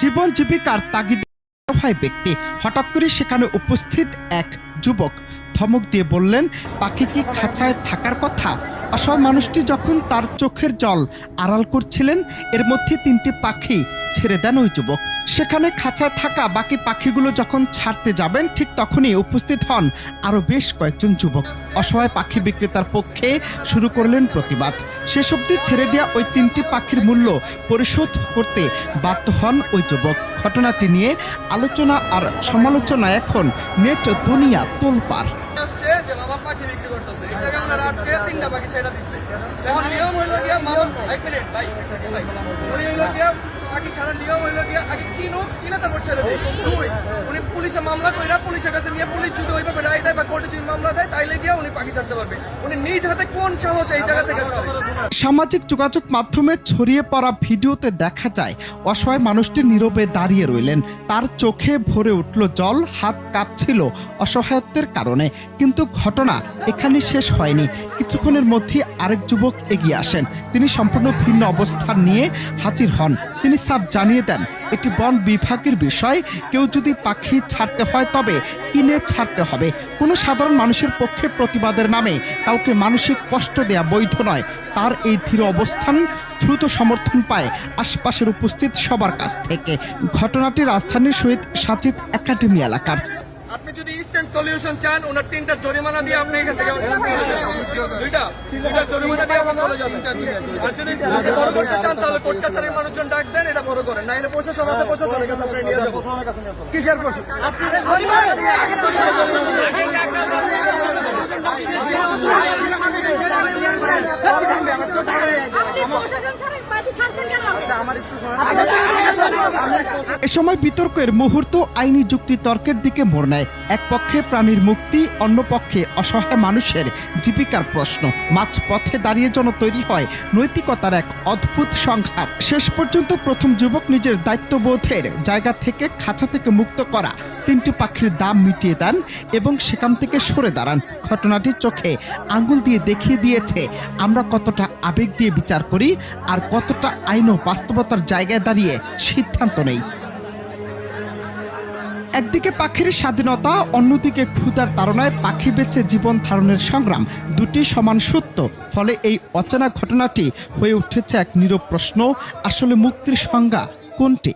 জীবন জীবিকার তাগিদে অসহায় ব্যক্তি হঠাৎ করে সেখানে উপস্থিত এক যুবক ধমক দিয়ে বললেন, পাখি কি খাঁচায় থাকার কথা? অসহায় মানুষটি যখন তার চোখের জল আড়াল করছিলেন, এর মধ্যে তিনটি পাখি ছেড়ে দেন ওই যুবক। সেখানে খাঁচায় থাকা বাকি পাখিগুলো যখন ছাড়তে যাবেন, ঠিক তখনই উপস্থিত হন আরও বেশ কয়েকজন যুবক। অসহায় পাখি বিক্রেতার পক্ষে শুরু করলেন প্রতিবাদ। শেষ অবধি ছেড়ে দেওয়া ওই তিনটি পাখির মূল্য পরিশোধ করতে বাধ্য হন ওই যুবক। ঘটনাটি নিয়ে আলোচনা আর সমালোচনা এখন নেট দুনিয়া তোলপাড়। পাখি ছেড়ে নিয়ম হইল গিয়া আগে কিনো কিনা তারপর ছেড়ে দিই পুলিশে মামলা কইরা পুলিশের কাছে নিয়ে পুলিশ যদি ওইভাবে রায় দেয় বা কোর্টে যদি মামলা দেয়, তাইলে গিয়া উনি পাখি ছাড়তে পারবে। উনি নিজ হাতে কোন সাহস এই জায়গা থেকে সামাজিক যোগাযোগ মাধ্যমে ছড়িয়ে পড়া ভিডিওতে দেখা যায়, অসহায় মানুষটি নীরবে দাঁড়িয়ে রইলেন। তার চোখে ভরে উঠল জল, হাত কাঁপছিল অসহায়ত্বের কারণে। কিন্তু ঘটনা এখানে শেষ হয়নি। কিছুক্ষণের মধ্যে আরেক যুবক এগিয়ে আসেন। তিনি সম্পূর্ণ ভিন্ন অবস্থান নিয়ে হাজির হন। তিনি সাফ জানিয়ে দেন এটি বন বিভাগের বিষয়, কেউ যদি পাখি ছাড়তে হয় তবে কিনে ছাড়তে হবে। কোনো সাধারণ মানুষের পক্ষে প্রতিবাদের নামে কাউকে মানসিক কষ্ট দেয়া বৈধ নয়। তার এই ধীর অবস্থান দ্রুত সমর্থন পায় আশপাশের উপস্থিত সবার কাছ থেকে। ঘটনাটি রাজধানীর সহিত সাচিত একাডেমি এলাকার। আপনি যদি ইনস্ট্যান্ট সলিউশন চান ওনার তিনটা জরিমানা দিয়ে আপনি এখান থেকে দুইটা দুইটা জরিমানা দিয়ে আপনি চলে যাবেন আর যদি বড় করতে চান তাহলে কোর্ট কাছারির মানুষজন ডাক দেন এটা বড় করেন না প্রশাসন আছে প্রশাসনের কাছে আপনি নিয়ে যাবেন কিসের প্রশাসন আপনি আপনি প্রশাসন ছাড়া পার্টি ছাড়ছেন কেন এ সময় বিতর্কের মুহূর্ত আইনি যুক্তি তর্কের দিকে মোড় নেয়। এক পক্ষে প্রাণীর মুক্তি অন্য পক্ষে অসহায় মানুষের জীবিকার প্রশ্ন। মাঝ পথে দাঁড়িয়ে যেন তৈরি হয় নৈতিকতার এক অদ্ভুত সংঘাত। শেষ পর্যন্ত প্রথম যুবক নিজের দায়িত্ববোধের জায়গা থেকে খাঁচা থেকে মুক্ত করা তিনটি পাখির দাম মিটিয়ে দেন এবং সেখান থেকে সরে দাঁড়ান। ঘটনাটি চোখে আঙ্গুল দিয়ে দেখিয়ে দিয়েছে, আমরা কতটা আবেগ দিয়ে বিচার করি আর কতটা আইন ও বাস্তবতার জায়গায় দাঁড়িয়ে সিদ্ধান্ত নেই। একদিকে পাখির স্বাধীনতা, অন্যদিকে ক্ষুধার তাড়নায় পাখি বেঁচে জীবন ধারণের সংগ্রাম। দুটি সমান সত্য, ফলে এই অচেনা ঘটনাটি হয়ে উঠেছে এক নীরব প্রশ্ন, আসলে মুক্তির সংজ্ঞা কোনটি?